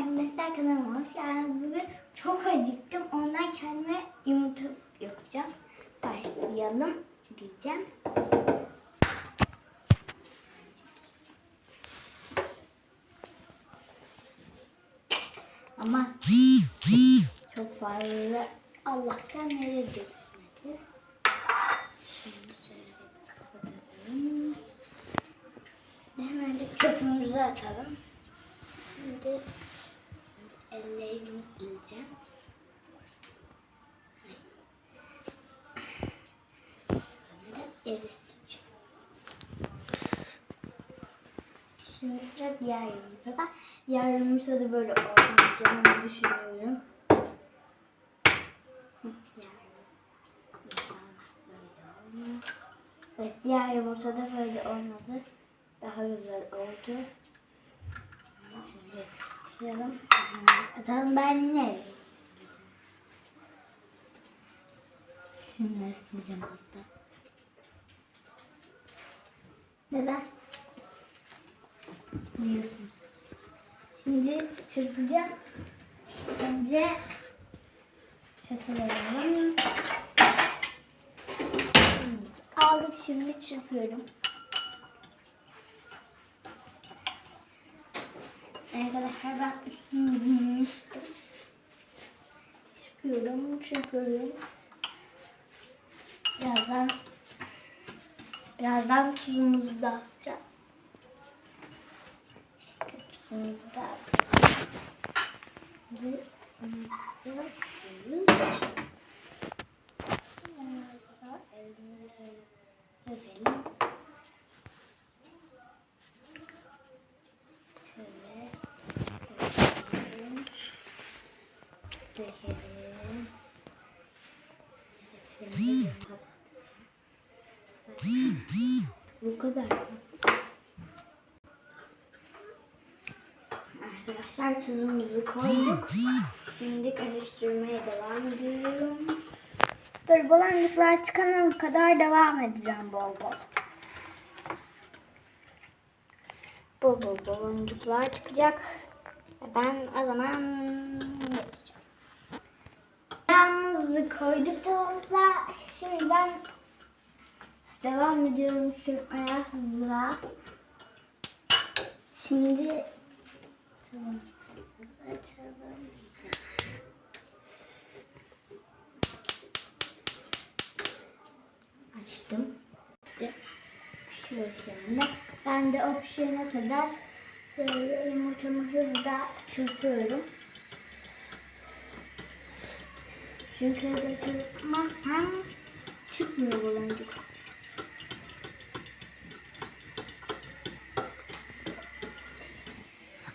arkadaşlar kanalıma hoş geldiniz. Bugün çok acıktım. Ondan kendime yumurta yapacağım. Başlayalım diyeceğim. Ama çok fazla Allah'tan nereye dökmedi. Şimdi şöyle kapatalım. Hemen de çöpümüzü atalım. Şimdi ellerimi sileceğim. Eli sileceğim. Şimdi sıra diğer yumurtada. Diğer yumurtada böyle olmayacağını düşünüyorum. Evet diğer yumurtada böyle olmadı. Daha güzel oldu. Silelim. Atalım ben yine. Şunu da sileceğim hatta. Neden? Biliyorsun. Şimdi çırpacağım. Önce çatal alalım. Aldık şimdi çırpıyorum. Arkadaşlar ben üstünü giymiştim. Çırpıyorum, çırpıyorum. Birazdan birazdan tuzumuzu da atacağız. İşte tuzumuzu da atacağız. Ve kadar. Arkadaşlar tuzumuzu koyduk. Şimdi karıştırmaya devam ediyorum. Böyle balancıklar çıkana kadar devam edeceğim bol bol. Bol bol baloncuklar çıkacak. Ben o zaman geçeceğim. Yalnızı koyduk tavamıza. Şimdi ben devam ediyorum çırpmaya hızla. Şimdi tamam. Açalım. Açtım. Pişiyor anda. Ben de o pişene kadar böyle yumurtamı hızla çırpıyorum. Çünkü hızla çırpmazsam çıkmıyor baloncuk.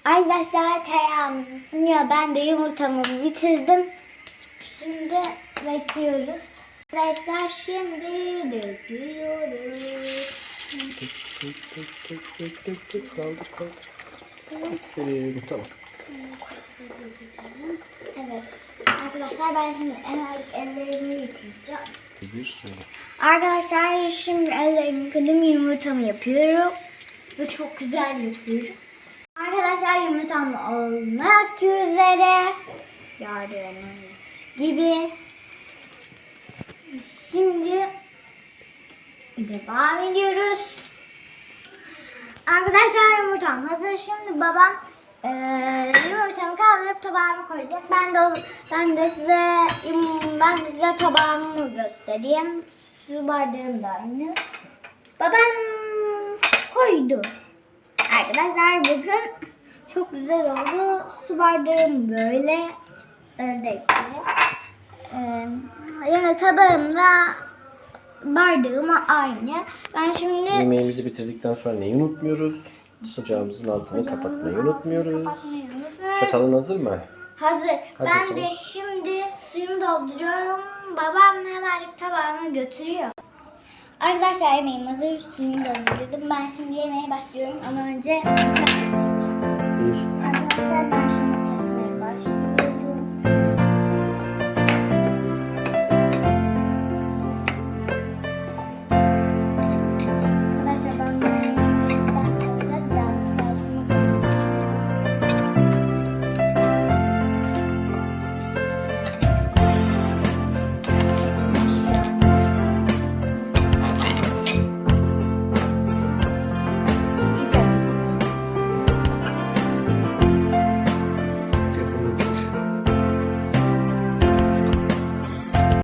Arkadaşlar tereyağımızı sunuyor. Ben de yumurtamı bitirdim. Şimdi bekliyoruz. Arkadaşlar şimdi döküyoruz. Tık tık tık tık tık tık tık kaldır kaldır. Aferin tamam. Evet. Arkadaşlar ben şimdi en ellerimi yıkayacağım. Bir. Arkadaşlar şimdi ellerimi yıkadım yumurtamı yapıyorum. Ve çok güzel yapıyorum. Arkadaşlar yumurtam olmak üzere. Gördüğünüz gibi. Şimdi devam ediyoruz. Arkadaşlar yumurtam hazır. Şimdi babam eee yumurtamı kaldırıp tabağıma koyacak. Ben de ben de size ben de size tabağımı göstereyim. Su bardağım da aynı. Babam koydu. Arkadaşlar bakın çok güzel oldu. Su bardağım böyle ördekli. Ee, yani tabağımda bardağım aynı. Ben şimdi Yemeğimizi bitirdikten sonra neyi unutmuyoruz? Ocağımızın altını kapatmayı unutmuyoruz. Kapatmayı. Çatalın hazır mı? Hazır. Hadi ben de şimdi suyumu dolduruyorum. Babam hemen tabağıma götürüyor. Arkadaşlar yemeğim hazır. Suyumu da hazırladım. Ben şimdi yemeğe başlıyorum ama önce. Arkadaşlar